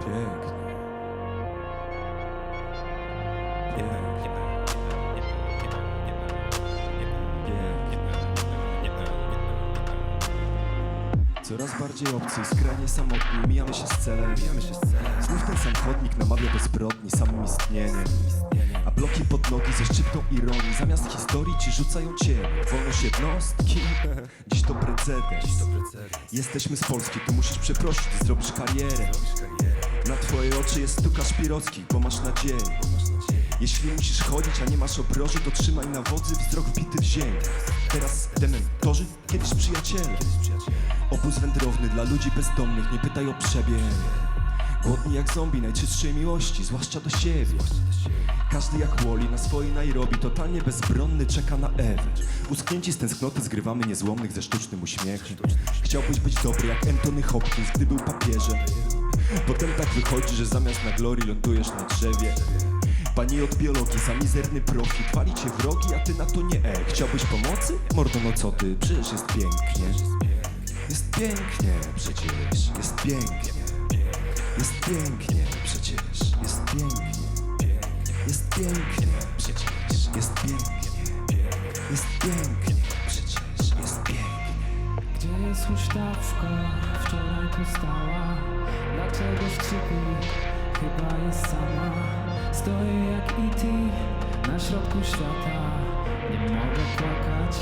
Pięknie. Pięknie. Coraz bardziej obcy skrajnie samotni Mijamy się z celem. Znów ten sam chodnik namawia do zbrodni Samym istnieniem. A bloki pod nogi ze szczyptą ironii Zamiast historii ci rzucają cienie Wolność jednostki. Dziś to precedens. Jesteśmy z Polski, tu musisz przeprosić Zrobisz karierę twoje oczy jest stuka szpirocki Bo masz nadzieję jeśli musisz chodzić, a nie masz obroży, to trzymaj na wodzy wzrok wbity w ziemię. Teraz dementorzy, kiedyś przyjaciele. Obóz wędrowny dla ludzi bezdomnych, nie pytaj o przebieg. Głodni jak zombie najczystszej miłości, zwłaszcza do siebie. Każdy jak Woli na swojej Nairobi, totalnie bezbronny czeka na Ewę. Usknięci z tęsknoty zgrywamy niezłomnych ze sztucznym uśmiechem. Chciałbyś być dobry jak Anthony Hopkins, gdy był papieżem. Potem tak wychodzi, że zamiast na glorii lądujesz na drzewie. Pani od biologii za mizerny profit Wali cię wrogi, a ty na to nie e. Chciałbyś pomocy? Mordo no co ty, przecież jest pięknie. Jest pięknie przecież, jest pięknie. Jest pięknie przecież, jest pięknie. Jest pięknie przecież, jest pięknie. Jest pięknie jest huśtawka? Wczoraj tu stała Dlaczego skrzypi? Chyba jest sama Stoję jak E.T. na środku świata Nie mogę płakać,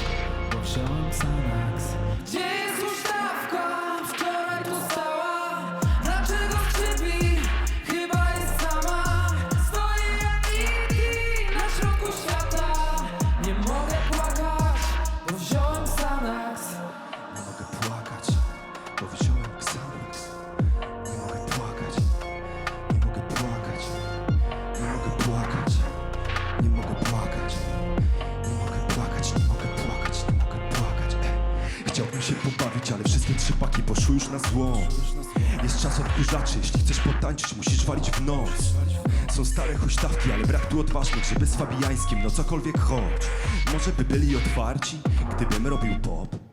bo wziąłem Xanax Gdzie Chciałbym się pobawić, ale wszystkie trzy paki poszły już na złom Jest czas odkurzaczy, jeśli chcesz potańczyć, musisz walić w nos. Są stare huśtawki, ale brak tu odważnych, żeby z fabijańskim, no cokolwiek chodź. Może by byli otwarci, gdybym robił pop